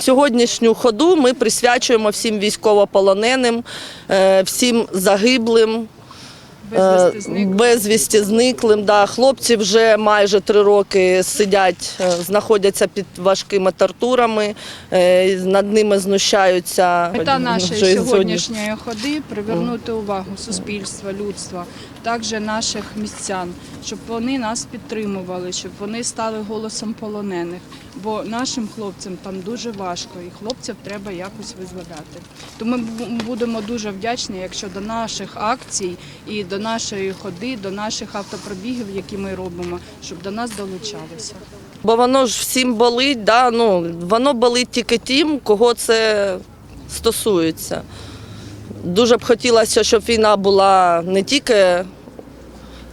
Сьогоднішню ходу ми присвячуємо всім військовополоненим, е, всім загиблим. Безвісти Е. Безвісті зниклим. Да. Хлопці вже майже три роки сидять, е, знаходяться під важкими тортурами, е, над ними знущаються. Мета нашої сьогоднішньої ходи привернути увагу суспільства, людства, також наших містян, щоб вони нас підтримували, щоб вони стали голосом полонених. Бо нашим хлопцям там дуже важко, і хлопців треба якось визволяти. Тому ми будемо дуже вдячні, якщо до наших акцій і до нашої ходи, до наших автопробігів, які ми робимо, щоб до нас долучалися. Бо воно ж всім болить, да? ну, воно болить тільки тим, кого це стосується. Дуже б хотілося, щоб війна була не тільки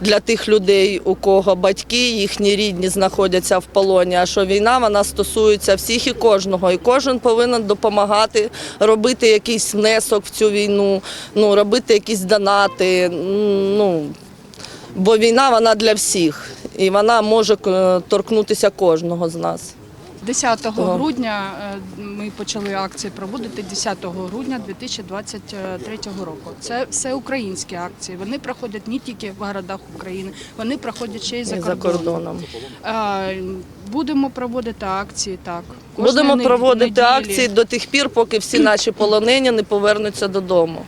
для тих людей, у кого батьки, їхні рідні знаходяться в полоні, а що війна вона стосується всіх і кожного. І кожен повинен допомагати, робити якийсь внесок в цю війну, ну, робити якісь донати. Ну, Бо війна вона для всіх, і вона може е, торкнутися кожного з нас. 10 грудня е, ми почали акції проводити 10 грудня 2023 року. Це все українські акції. Вони проходять не тільки в городах України, вони проходять ще й за І за кордоном. кордоном. Будемо проводити акції так. Будемо проводити неділі. акції до тих пір, поки всі наші полонені не повернуться додому.